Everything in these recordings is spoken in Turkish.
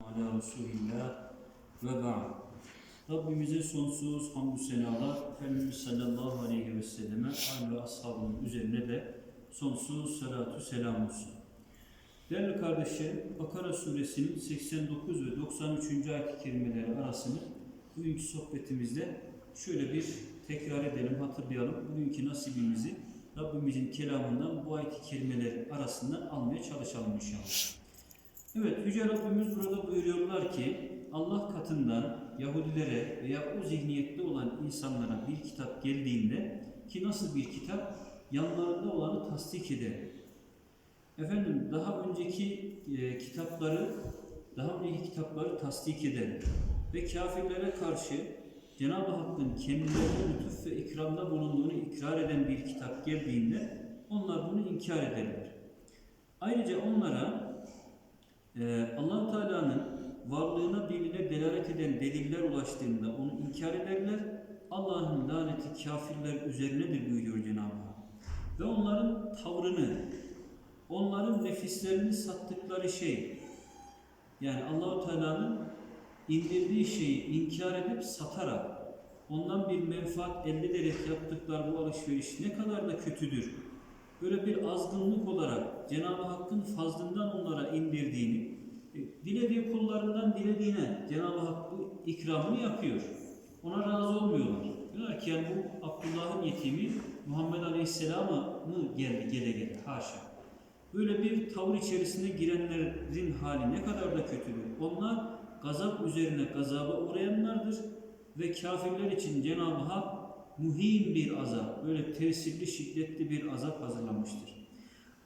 ala Resulillah ve ba'd. Rabbimize sonsuz hamdü senalar, Efendimiz sallallahu aleyhi ve selleme, al ve ashabının üzerine de sonsuz salatu selam olsun. Değerli kardeşlerim, Bakara suresinin 89 ve 93. ayet-i kerimeleri arasını bugünkü sohbetimizde şöyle bir tekrar edelim, hatırlayalım. Bugünkü nasibimizi Rabbimizin kelamından bu ayet-i kerimeler arasından almaya çalışalım inşallah. Evet, Yüce Rabbimiz burada buyuruyorlar ki Allah katından Yahudilere veya o zihniyette olan insanlara bir kitap geldiğinde ki nasıl bir kitap? Yanlarında olanı tasdik eder. Efendim daha önceki e, kitapları daha önceki kitapları tasdik eder ve kafirlere karşı Cenab-ı Hakk'ın kendilerine lütuf ve ikramda bulunduğunu ikrar eden bir kitap geldiğinde onlar bunu inkar ederler. Ayrıca onlara ee, allah Teala'nın varlığına birliğine delalet eden deliller ulaştığında onu inkar ederler. Allah'ın laneti kafirler üzerinedir buyuruyor Cenab-ı Hak. Ve onların tavrını, onların nefislerini sattıkları şey, yani Allahu Teala'nın indirdiği şeyi inkar edip satarak, ondan bir menfaat elde ederek yaptıkları bu alışveriş ne kadar da kötüdür. Böyle bir azgınlık olarak Cenab-ı Hakk'ın fazlından onlara indirdiğini, e, dilediği kullarından dilediğine Cenab-ı Hak bu ikramını yapıyor. Ona razı olmuyorlar. Diyorlar ki yani bu Abdullah'ın yetimi Muhammed Aleyhisselam'a mı geldi gele gele? Haşa. Böyle bir tavır içerisine girenlerin hali ne kadar da kötüdür. Onlar gazap üzerine gazaba uğrayanlardır ve kafirler için Cenab-ı Hak muhin bir azap, böyle tesirli, şiddetli bir azap hazırlamıştır.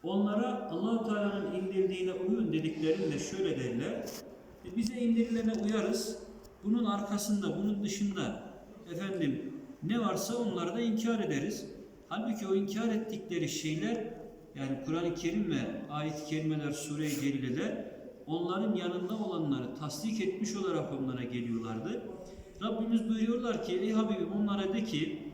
Onlara Allahu Teala'nın indirdiğine uyun dediklerinde şöyle derler. E bize indirilene uyarız. Bunun arkasında, bunun dışında efendim ne varsa onları da inkar ederiz. Halbuki o inkar ettikleri şeyler yani Kur'an-ı Kerim ve ayet-i kerimeler, sure-i celileler onların yanında olanları tasdik etmiş olarak onlara geliyorlardı. Rabbimiz buyuruyorlar ki ey Habibim onlara de ki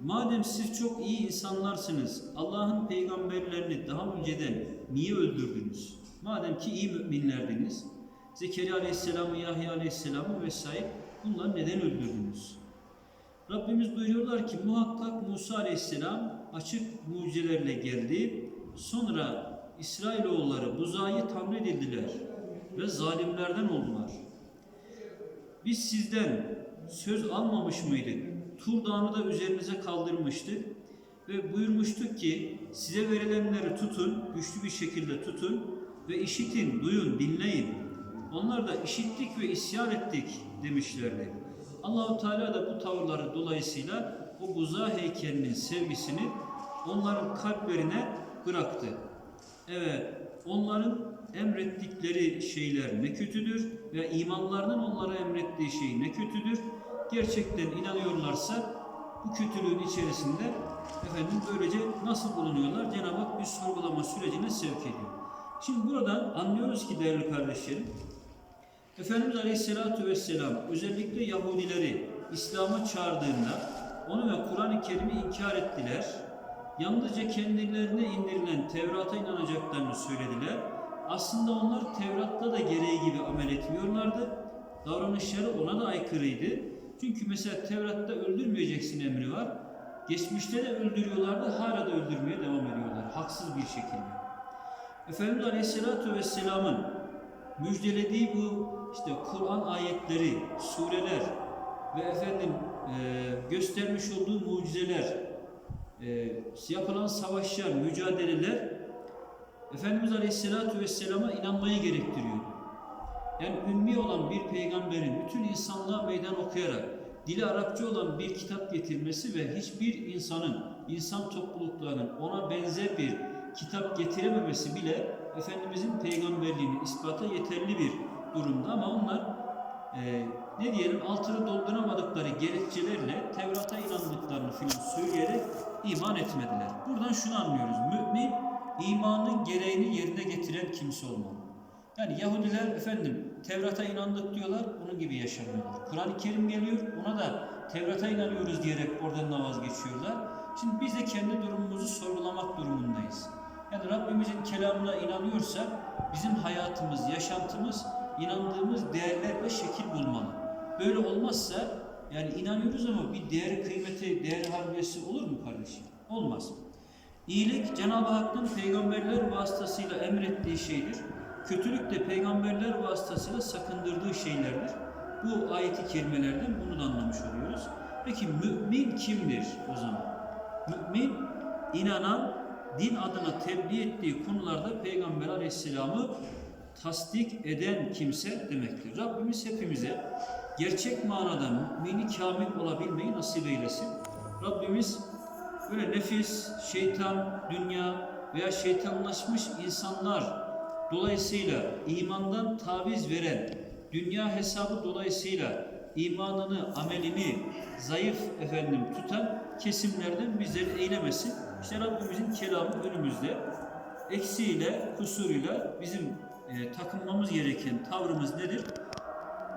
madem siz çok iyi insanlarsınız Allah'ın peygamberlerini daha önceden niye öldürdünüz? Madem ki iyi müminlerdiniz Zekeriya Aleyhisselam'ı, Yahya Aleyhisselam'ı vesaire bunları neden öldürdünüz? Rabbimiz buyuruyorlar ki muhakkak Musa Aleyhisselam açık mucizelerle geldi. Sonra İsrailoğulları buzağı tamir edildiler ve zalimlerden oldular. Biz sizden söz almamış mıydık? Tur Dağı'nı da üzerinize kaldırmıştık ve buyurmuştuk ki size verilenleri tutun, güçlü bir şekilde tutun ve işitin, duyun, dinleyin. Onlar da işittik ve isyan ettik demişlerdi. Allahu Teala da bu tavırları dolayısıyla o buza heykelinin sevgisini onların kalplerine bıraktı. Evet, onların emrettikleri şeyler ne kötüdür ve imanlarının onlara emrettiği şey ne kötüdür. Gerçekten inanıyorlarsa bu kötülüğün içerisinde efendim böylece nasıl bulunuyorlar? Cenab-ı Hak bir sorgulama sürecine sevk ediyor. Şimdi buradan anlıyoruz ki değerli kardeşlerim, Efendimiz Aleyhisselatü Vesselam özellikle Yahudileri İslam'a çağırdığında onu ve Kur'an-ı Kerim'i inkar ettiler. Yalnızca kendilerine indirilen Tevrat'a inanacaklarını söylediler. Aslında onlar Tevrat'ta da gereği gibi amel etmiyorlardı. Davranışları ona da aykırıydı. Çünkü mesela Tevrat'ta öldürmeyeceksin emri var. Geçmişte de öldürüyorlardı, hala da öldürmeye devam ediyorlar. Haksız bir şekilde. Efendimiz Aleyhisselatü Vesselam'ın müjdelediği bu işte Kur'an ayetleri, sureler ve efendim e, göstermiş olduğu mucizeler, e, yapılan savaşlar, mücadeleler Efendimiz Aleyhisselatü Vesselam'a inanmayı gerektiriyor. Yani ümmi olan bir peygamberin bütün insanlığa meydan okuyarak dili Arapça olan bir kitap getirmesi ve hiçbir insanın, insan topluluklarının ona benzer bir kitap getirememesi bile Efendimizin peygamberliğini ispata yeterli bir durumda ama onlar e, ne diyelim altını dolduramadıkları gerekçelerle Tevrat'a inandıklarını filan söyleyerek iman etmediler. Buradan şunu anlıyoruz. Mümin imanın gereğini yerine getiren kimse olmalı. Yani Yahudiler efendim Tevrat'a inandık diyorlar, onun gibi yaşamıyorlar. Kur'an-ı Kerim geliyor, ona da Tevrat'a inanıyoruz diyerek oradan da vazgeçiyorlar. Şimdi biz de kendi durumumuzu sorgulamak durumundayız. Yani Rabbimizin kelamına inanıyorsak bizim hayatımız, yaşantımız inandığımız değerlerle şekil bulmalı. Böyle olmazsa yani inanıyoruz ama bir değeri kıymeti, değeri harbiyesi olur mu kardeşim? Olmaz. İyilik Cenab-ı Hakk'ın peygamberler vasıtasıyla emrettiği şeydir. Kötülük de peygamberler vasıtasıyla sakındırdığı şeylerdir. Bu ayeti kerimelerden bunu da anlamış oluyoruz. Peki mümin kimdir o zaman? Mümin inanan, din adına tebliğ ettiği konularda Peygamber Aleyhisselam'ı tasdik eden kimse demektir. Rabbimiz hepimize gerçek manada mümini kamil olabilmeyi nasip eylesin. Rabbimiz böyle nefis, şeytan, dünya veya şeytanlaşmış insanlar dolayısıyla imandan taviz veren, dünya hesabı dolayısıyla imanını, amelini zayıf efendim tutan kesimlerden bizleri eylemesin. İşte Rabbimizin kelamı önümüzde. Eksiğiyle, kusuruyla bizim e, takınmamız gereken tavrımız nedir?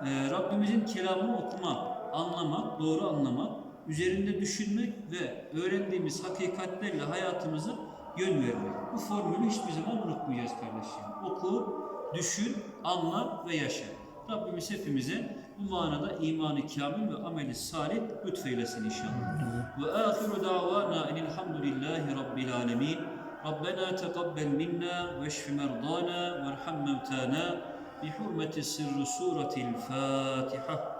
E, Rabbimizin kelamını okuma, anlamak, doğru anlamak, üzerinde düşünmek ve öğrendiğimiz hakikatlerle hayatımızı yön vermek. Bu formülü hiçbir zaman unutmayacağız kardeşim. Oku, düşün, anla ve yaşa. Rabbimiz hepimize bu manada imanı kamil ve ameli salih lütfeylesin inşallah. Ve ahiru davana enilhamdülillahi rabbil alemin. Rabbena teqabbel minna ve şfi merdana ve erham mevtana hurmeti sırrı suretil Fatiha.